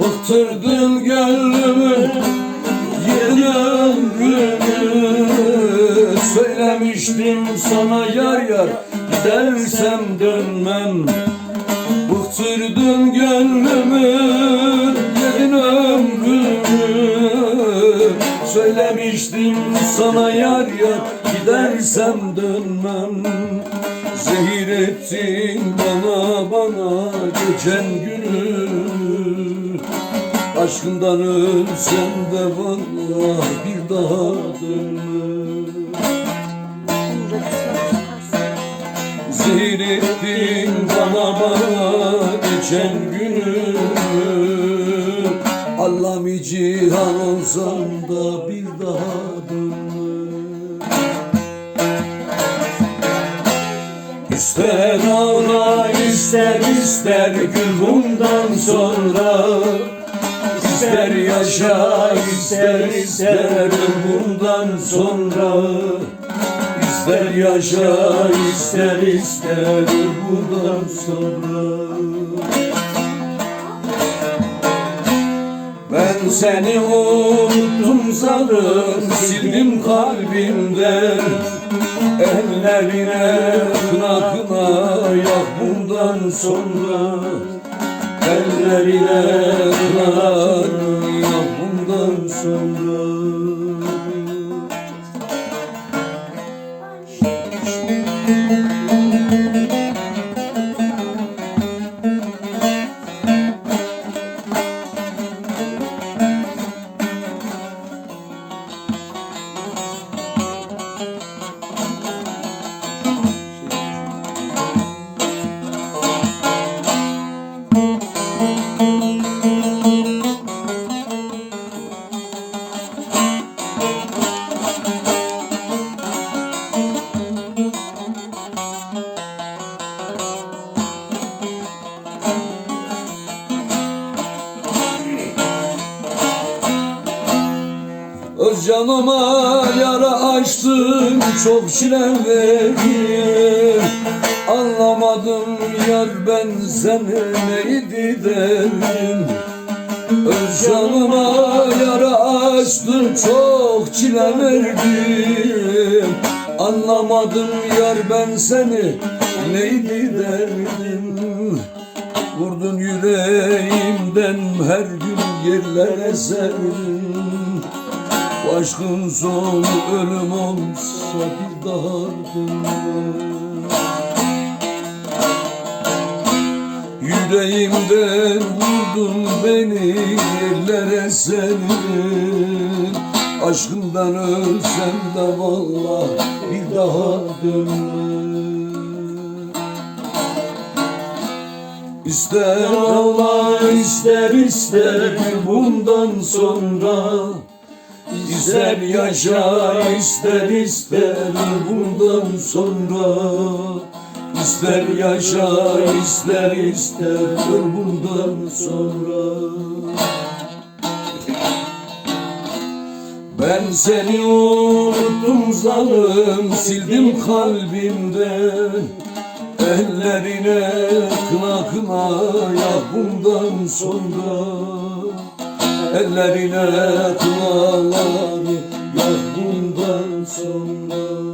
Bıktırdın gönlümü Yedi ömrümü. Söylemiştim sana yar yar Gidersem dönmem. Bıktırdın gönlümü Yedin ömrümü. Söylemiştim sana yar yar Gidersem dönmem. Zehir ettin bana bana geçen günü Aşkından ölsem de vallahi bir daha dönmem Zehir ettin bana bana geçen günü Allami cihan olsam da bir daha dönmem İster ağla ister ister gül bundan sonra İster yaşa ister ister bundan sonra. İster yaşa ister ister bundan sonra. Ben seni unuttum sanırım sildim kalbimden. Ellerine kına kına yak bundan sonra. Ellerine kına canıma yara açtın çok çile verdin. Anlamadım yar ben seni neydi derdin Öz canıma yara açtın çok çile verdim Anlamadım yar ben seni neydi derdin Vurdun yüreğimden her gün yerlere serdin bu aşkın sonu ölüm olsa bir daha dönmem. Yüreğimden vurdun beni yerlere senin Aşkından ölsem de valla bir daha dönmem. İster ağla ister ister bundan sonra İster yaşa ister ister bundan sonra. İster yaşa ister ister bundan sonra. Ben seni unuttum zalim sildim kalbimden Ellerine kına kına ya bundan sonra Ellerine kınaları yak bundan sonra